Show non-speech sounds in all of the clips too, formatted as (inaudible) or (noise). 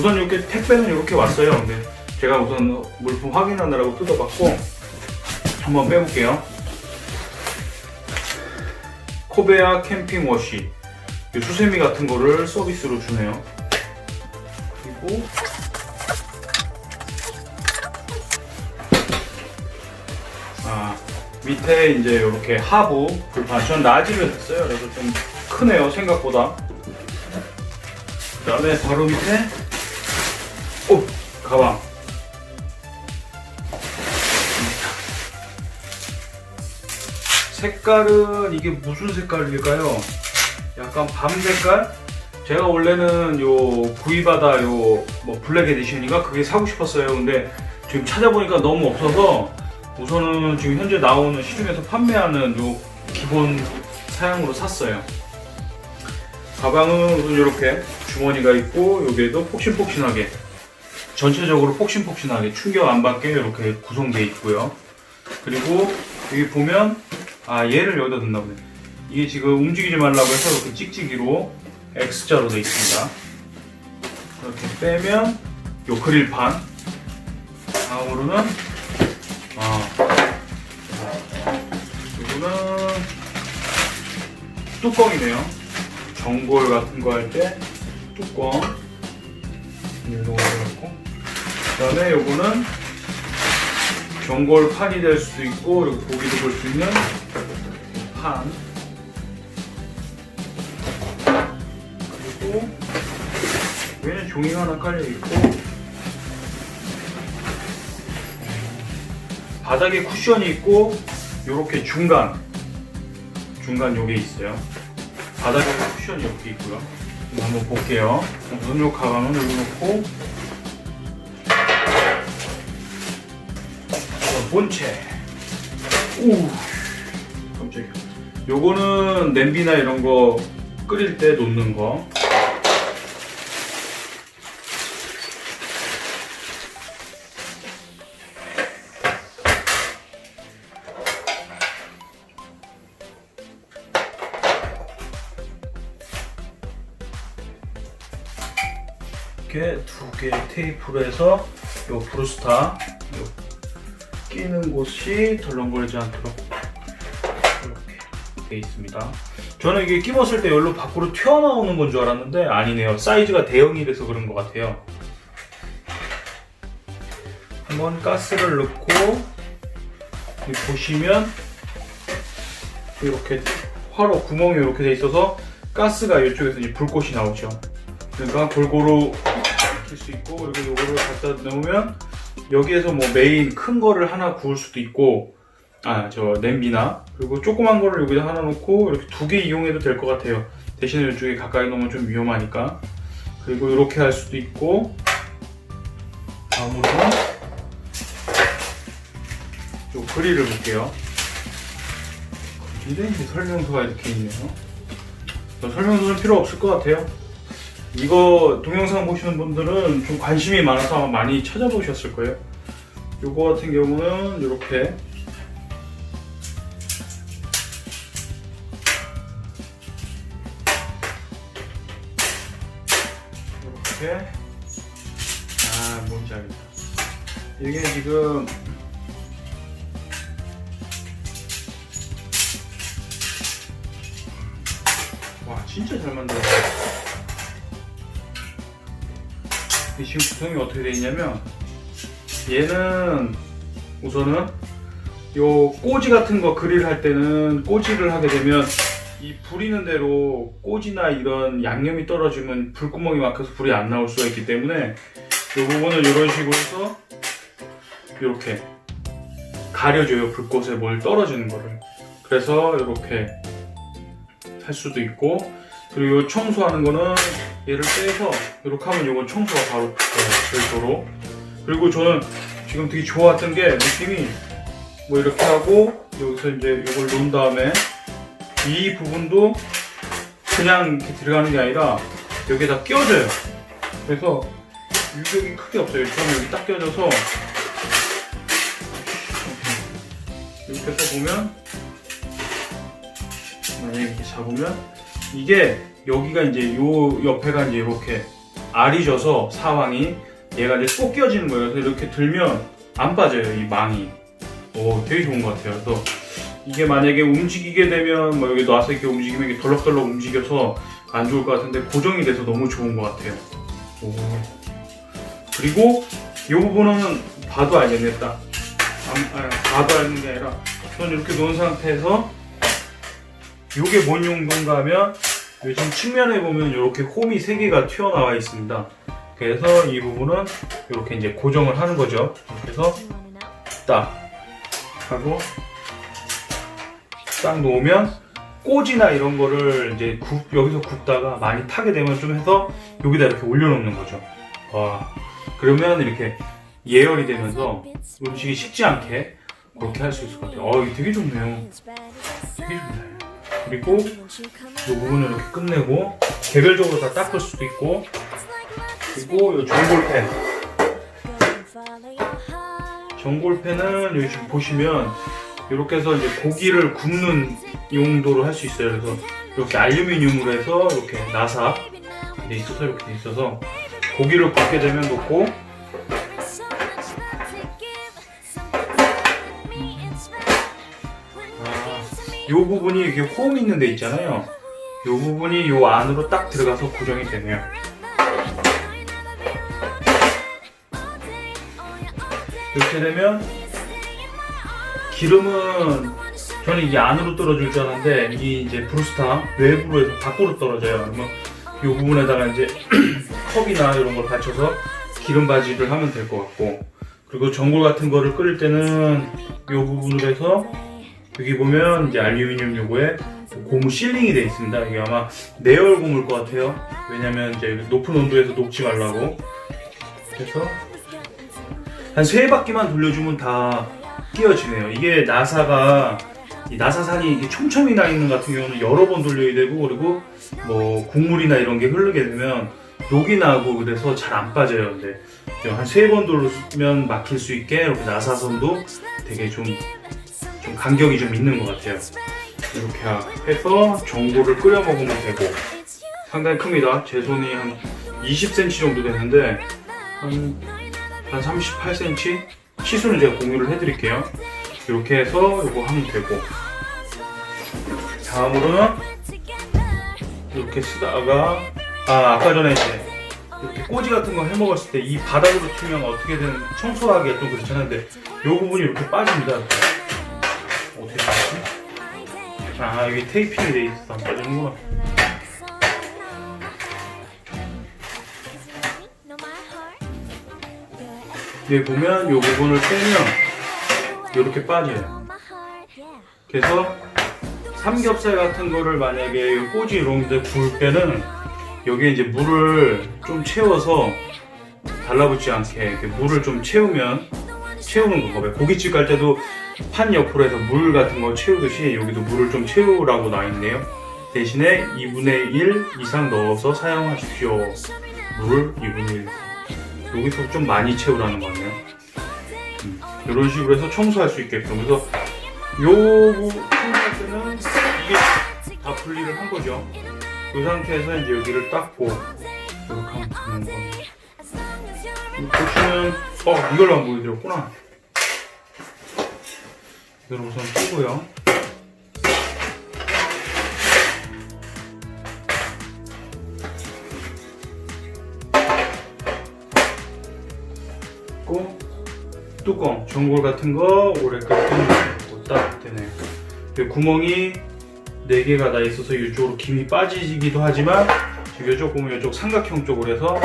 우선 이렇게 택배는 이렇게 왔어요. 근데 제가 우선 물품 확인하느라고 뜯어봤고 한번 빼볼게요. 코베아 캠핑 워시 이 수세미 같은 거를 서비스로 주네요. 그리고 아 밑에 이제 이렇게 하부 불판 전 라지를 했어요. 그래서 좀 크네요 생각보다. 그다음에 바로 밑에 오 가방. 색깔은 이게 무슨 색깔일까요? 약간 밤 색깔? 제가 원래는 요 구이바다 요 뭐 블랙 에디션인가 그게 사고 싶었어요. 근데 지금 찾아보니까 너무 없어서 우선은 지금 현재 나오는 시중에서 판매하는 요 기본 사양으로 샀어요. 가방은 이렇게 주머니가 있고 여기에도 폭신폭신하게 전체적으로 폭신폭신하게 충격 안 받게 이렇게 구성되어 있고요. 그리고 여기 보면 아 얘를 여기다 넣나 보네. 이게 지금 움직이지 말라고 해서 이렇게 찍찍이로 X자로 되어 있습니다. 이렇게 빼면 요 그릴판 다음으로는 아 이거는 뚜껑이네요. 전골 같은 거 할 때 뚜껑 거 넣고 그 다음에 요거는 전골 판이 될 수도 있고 그리고 고기도 볼 수 있는 판. 그리고 위에는 종이가 하나 깔려 있고 바닥에 쿠션이 있고 요렇게 중간 중간 요게 있어요. 바닥에 쿠션이 이렇게 있고요. 한번 볼게요. 우선 요 가방은 여기 놓고 본체. 오. 깜짝이야. 요거는 냄비나 이런 거 끓일 때 놓는 거. 이렇게 두 개 테이프로 해서 요 브루스타 요 끼는 곳이 덜렁거리지 않도록 이렇게 돼 있습니다. 저는 이게 끼웠을 때 열로 밖으로 튀어나오는 건 줄 알았는데 아니네요. 사이즈가 대형이라서 그런 것 같아요. 한번 가스를 넣고 보시면 이렇게 화로 구멍이 이렇게 돼 있어서 가스가 이쪽에서 이제 불꽃이 나오죠. 그러니까 골고루 익힐 수 있고 그리고 이거를 갖다 넣으면 여기에서 뭐 메인 큰 거를 하나 구울 수도 있고 아 저 냄비나 그리고 조그만 거를 여기다 하나 놓고 이렇게 두 개 이용해도 될 것 같아요. 대신에 이쪽에 가까이 놓으면 좀 위험하니까. 그리고 이렇게 할 수도 있고 다음으로는 요 그릴을 볼게요. 그릴에 이제 설명서가 이렇게 있네요. 설명서는 필요 없을 것 같아요. 이거 동영상 보시는 분들은 좀 관심이 많아서 아마 많이 찾아보셨을 거예요. 요거 같은 경우는 이렇게 이렇게 아 뭔지 알겠다. 이게 지금 와 진짜 잘 만들었어. 이 지금 구성이 어떻게 되어 있냐면 얘는 우선은 요 꼬지 같은 거 그릴 할 때는 꼬지를 하게 되면 이 불이는 대로 꼬지나 이런 양념이 떨어지면 불구멍이 막혀서 불이 안 나올 수가 있기 때문에 이 부분을 이런 식으로 해서 이렇게 가려줘요 불꽃에 뭘 떨어지는 거를. 그래서 이렇게 할 수도 있고 그리고 청소하는 거는 얘를 빼서 이렇게 하면 이건 청소가 바로 돼요, 별도로 그리고 저는 지금 되게 좋았던 게 느낌이 뭐 이렇게 하고 여기서 이제 이걸 놓은 다음에 이 부분도 그냥 이렇게 들어가는 게 아니라 여기에다 끼워져요. 그래서 유격이 크게 없어요. 저는 여기 딱 껴져서 이렇게 해서 보면 만약에 이렇게 잡으면 이게 여기가 이제 요 옆에가 이제 이렇게 알이 져서 사왕이 얘가 이제 꼭 끼어지는 거예요. 그래서 이렇게 들면 안 빠져요, 이 망이. 오, 되게 좋은 것 같아요. 그래서 이게 만약에 움직이게 되면 뭐 여기 놔서 이렇게 움직이면 이게 덜럭덜럭 움직여서 안 좋을 것 같은데 고정이 돼서 너무 좋은 것 같아요. 오. 그리고 이 부분은 봐도 알겠네, 딱. 안, 아니, 봐도 알는 게 아니라 저는 이렇게 놓은 상태에서 이게 뭔 용도인가 하면 요즘 측면에 보면 이렇게 홈이 3개가 튀어나와 있습니다. 그래서 이 부분은 이렇게 이제 고정을 하는 거죠. 그래서 딱 하고 딱 놓으면 꼬지나 이런 거를 이제 굽, 여기서 굽다가 많이 타게 되면 좀 해서 여기다 이렇게 올려놓는 거죠. 와 그러면 이렇게 예열이 되면서 음식이 식지 않게 그렇게 할 수 있을 것 같아요. 어 이게 되게 좋네요. 되게 좋네. 그리고 이 부분을 이렇게 끝내고 개별적으로 다 닦을 수도 있고 그리고 이 전골팬 전골팬은 여기 지금 보시면 이렇게 해서 이제 고기를 굽는 용도로 할 수 있어요. 그래서 이렇게 알루미늄으로 해서 이렇게 나사 돼 있어서 이렇게 돼 있어서 고기를 굽게 되면 놓고 이 부분이 이렇게 홈 있는 데 있잖아요. 이 부분이 이 안으로 딱 들어가서 고정이 되네요. 이렇게 되면 기름은 저는 이게 안으로 떨어질 줄 알았는데 이게 이제 브루스타 외부로 해서 밖으로 떨어져요. 그러면 이 부분에다가 이제 (clears throat) 컵이나 이런 걸 받쳐서 기름 바지를 하면 될 것 같고 그리고 전골 같은 거를 끓일 때는 이 부분으로 해서 여기 보면 이제 알루미늄 요거에 고무 실링이 돼 있습니다. 이게 아마 내열 고무일 것 같아요. 왜냐면 이제 높은 온도에서 녹지 말라고. 그래서 한 세 바퀴만 돌려주면 다 끼어지네요. 이게 나사가 이 나사산이 촘촘히 나 있는 같은 경우는 여러 번 돌려야 되고 그리고 뭐 국물이나 이런 게 흐르게 되면 녹이 나고 그래서 잘 안 빠져요. 근데 한 세 번 돌리면 막힐 수 있게 이렇게 나사선도 되게 좀, 좀 간격이 좀 있는 것 같아요. 이렇게 해서 전골을 끓여 먹으면 되고 상당히 큽니다. 제 손이 한 20cm 정도 되는데 한, 한 38cm? 치수는 제가 공유를 해드릴게요. 이렇게 해서 이거 하면 되고 다음으로는 이렇게 쓰다가 아 아까 전에 이제 이렇게 꼬지 같은 거 해먹었을 때 이 바닥으로 튀면 어떻게든 청소하기 좀 그렇잖아요. 이 부분이 이렇게 빠집니다. 어떻게 빠지지? 아 여기 테이핑이 돼 있어서 안 빠지는구나. 여기 보면 이 부분을 빼면 이렇게 빠져요. 그래서 삼겹살 같은 거를 만약에 이 꼬지 이런 데 구울 때는 여기에 이제 물을 좀 채워서 달라붙지 않게 이렇게 물을 좀 채우면 채우는 거고요. 고깃집 갈 때도 판 옆으로 해서 물 같은 거 채우듯이 여기도 물을 좀 채우라고 나 있네요. 대신에 2분의 1 이상 넣어서 사용하십시오. 물을 2분의 1. 여기서 좀 많이 채우라는 거네요. 음, 이런 식으로 해서 청소할 수 있게끔. 그래서 요 청소할 때는 이게 다 분리를 한 거죠. 이 상태에서 이제 여기를 닦고 이렇게 하면 되는 겁니다. 보시면 어 이걸로 안 보여드렸구나. 이걸 우선 끄고요. 고 뚜껑 전골 같은 거 오래까지 딱 되네요. 그 구멍이 4개가 나 있어서 이쪽으로 김이 빠지기도 하지만 지금 이쪽 보면 이쪽 삼각형 쪽으로 해서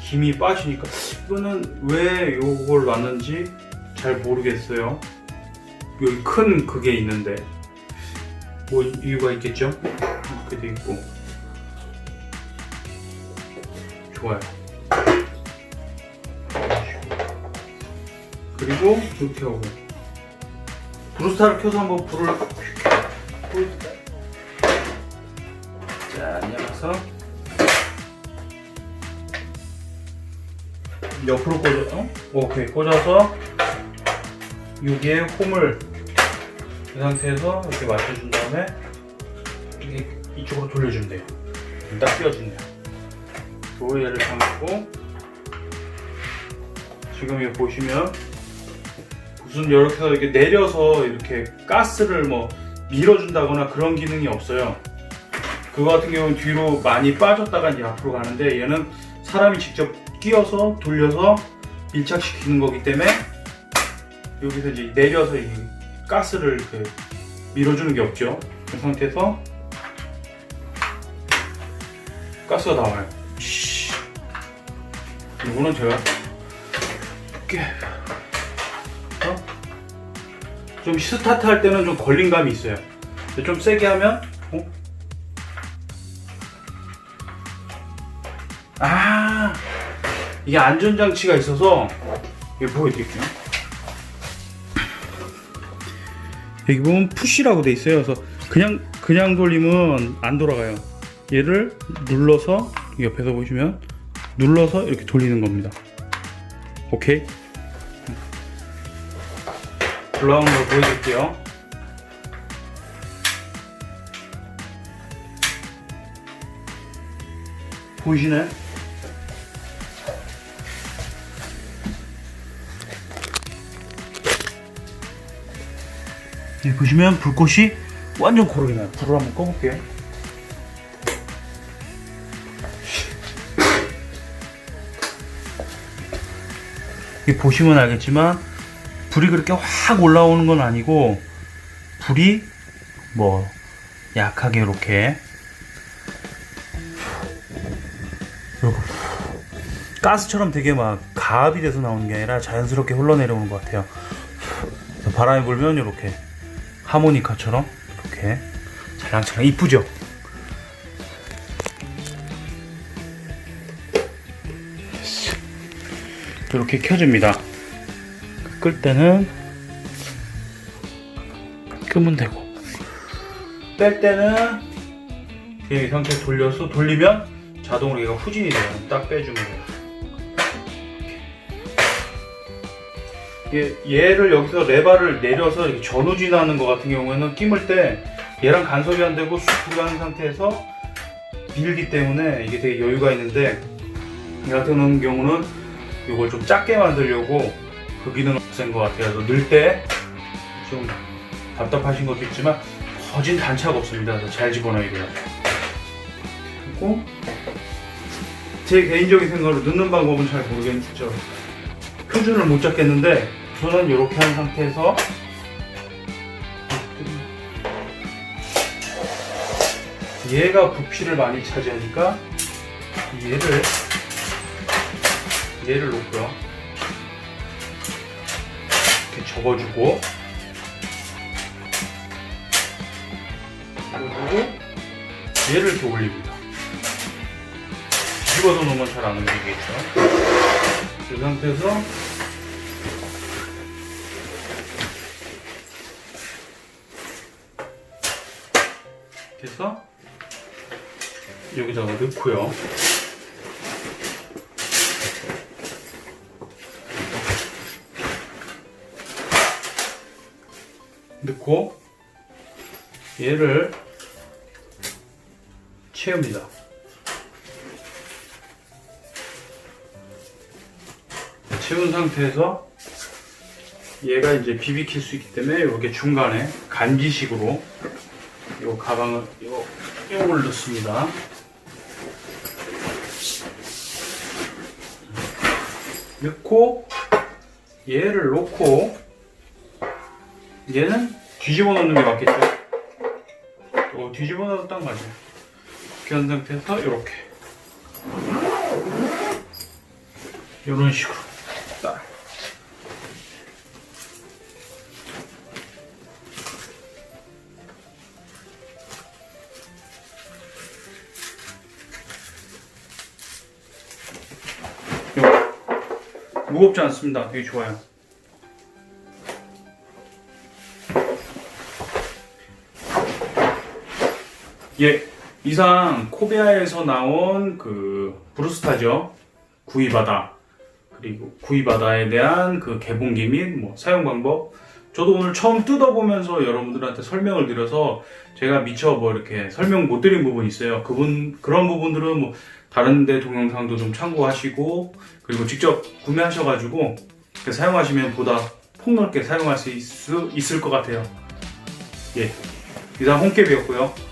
김이 빠지니까 이거는 왜 이걸 놨는지 잘 모르겠어요. 여기 큰 그게 있는데 뭐 이유가 있겠죠? 이렇게 돼 있고 좋아요. 그리고 이렇게 하고 브루스타를 켜서 한번 불을? 자, 안녕하세요. 옆으로 꽂아, 어? 오케이, 꽂아서 여기에 홈을 이 상태에서 이렇게 맞춰준 다음에 이쪽으로 돌려주면 돼요. 딱 끼워주네요. 또 얘를 잠그고 지금 여기 보시면 무슨 이렇게 해서 이렇게 내려서 이렇게 가스를 뭐 밀어준다거나 그런 기능이 없어요. 그거 같은 경우는 뒤로 많이 빠졌다가 이제 앞으로 가는데 얘는 사람이 직접 끼워서 돌려서 밀착시키는 거기 때문에 여기서 이제 내려서 이 가스를 이렇게 밀어주는 게 없죠. 그 상태에서 가스가 나와요. 씨. 이거는 제가 꽤 어? 좀 스타트 할 때는 좀 걸림감이 있어요. 좀 세게 하면 어? 아 이게 안전장치가 있어서 이거 보여드릴게요. 여기 보면 푸시라고 돼 있어요. 그래서 그냥 그냥 돌리면 안 돌아가요. 얘를 눌러서 옆에서 보시면 눌러서 이렇게 돌리는 겁니다. 오케이. 올라오는 걸 보여드릴게요. 보이시나요? 여기 보시면 불꽃이 완전 고르게 나요. 불을 한번 꺼볼게요. 이 보시면 알겠지만 불이 그렇게 확 올라오는 건 아니고 불이 뭐 약하게 이렇게 가스처럼 되게 막 가압이 돼서 나오는 게 아니라 자연스럽게 흘러내려오는 것 같아요. 바람이 불면 이렇게 하모니카처럼 이렇게 잘랑잘랑 이쁘죠? 이렇게 켜집니다. 끌 때는 끄면 되고 뺄 때는 이 상태 돌려서 돌리면 자동으로 얘가 후진이 돼요. 딱 빼주면 돼요. 얘, 얘를 여기서 레바를 내려서 이렇게 전후진하는 것 같은 경우에는 끼물 때 얘랑 간섭이 안 되고 쑥 들어가는 상태에서 밀기 때문에 이게 되게 여유가 있는데 이 같은 경우는 이걸 좀 작게 만들려고 그 기능을 없앤 것 같아요. 넣을 때좀 답답하신 것도 있지만 거진 단차가 없습니다. 잘 집어넣어야 돼요. 그리고 제 개인적인 생각으로 넣는 방법은 잘 모르겠죠. 표준을 못 잡겠는데 저는 이렇게 한 상태에서 얘가 부피를 많이 차지하니까 얘를 얘를 놓고요. 접어주고 그리고 얘를 이렇게 올립니다. 뒤집어서 놓으면 잘 안 움직이겠죠. 이 상태에서 이렇게 해서 여기다가 넣고요. 넣고 얘를 채웁니다. 채운 상태에서 얘가 이제 비비킬 수 있기 때문에 이렇게 중간에 간지식으로 이 가방을 요 요걸 넣습니다. 넣고 얘를 놓고 얘는 뒤집어 놓는 게 맞겠죠? 어, 뒤집어 놔도 딱 맞아요. 이렇게 한 상태에서 이렇게 이런 식으로 딱 무겁지 않습니다. 되게 좋아요. 예, 이상 코베아에서 나온 그 브루스타죠. 구이바다. 그리고 구이바다에 대한 그 개봉기 및 뭐 사용 방법 저도 오늘 처음 뜯어보면서 여러분들한테 설명을 드려서 제가 미처 뭐 이렇게 설명 못 드린 부분이 있어요. 그분 그런 부분들은 뭐 다른데 동영상도 좀 참고하시고 그리고 직접 구매하셔가지고 사용하시면 보다 폭넓게 사용할 수 있, 있을 것 같아요. 예, 이상 홍캡이었고요.